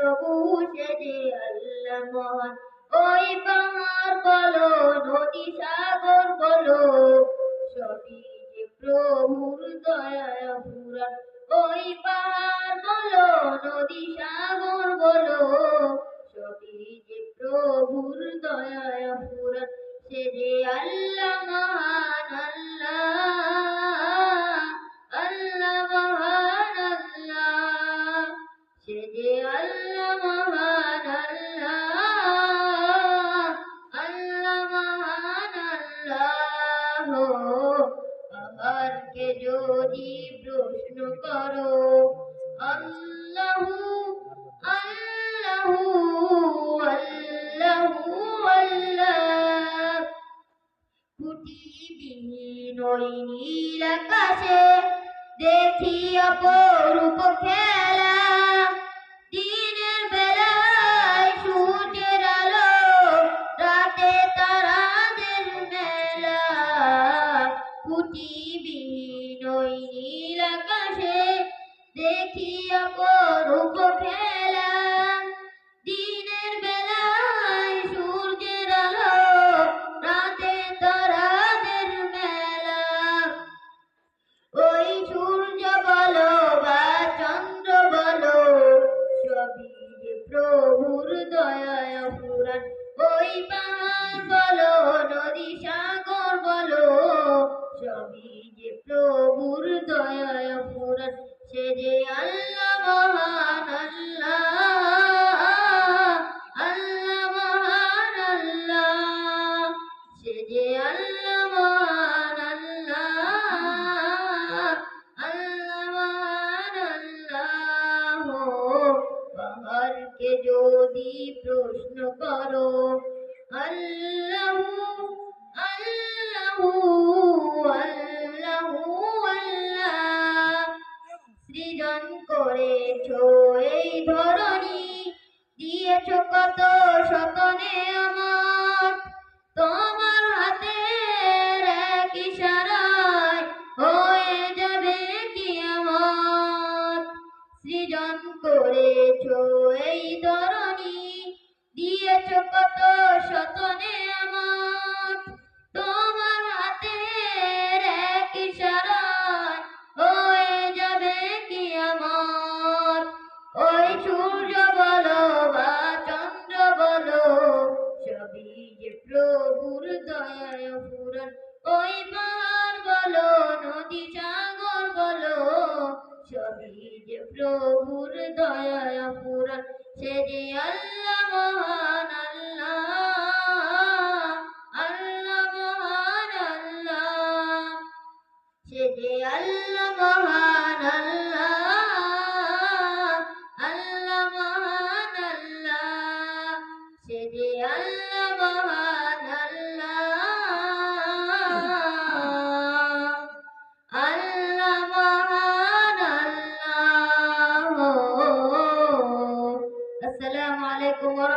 প্রভু সেজে আল্লাহ ওই পাহাড় বলো, নদী সাগর বলো, সবই যে প্রভুর দয়ায় পুরাণ ওই পাহাড় বলো, নদী সাগর বলো, সবই যে প্রভুর দয়ায় পুরাণ সে যে আল্লাহ মহান আল্লাহ যদি প্রশ্ন করো আল্লাহু আল্লাহু আল্লাহু আল্লাহ। কুটিবিহীন নীল আকাশে দেখি অপরূপ খেলা। দেখি অপরূপ দিনের বেলায় সূর্যের আলো মেলা। ওই সূর্য বলো প্রভুর ওই পাহাড় বলো, নদী সাগর বলো প্রভুর যদি প্রশ্ন করো আল্লাহ সৃজন করেছ এই ধরনী দিয়েছ কত শতনে আমার। সৃজন করেছ এই ধরনী দিয়েছ কত শতনে আমার তোমার হাতের এক ইশারায় হয়ে যাবে কি আমার ওই সূর্য বলো বা চন্দ্র বলো, সবই যে প্রভুর দয়ায় পুরাণ ওই পাহাড় বলো, নদী যে প্রভুর দয়া পুরাণ। সে যে আল্লাহ মহান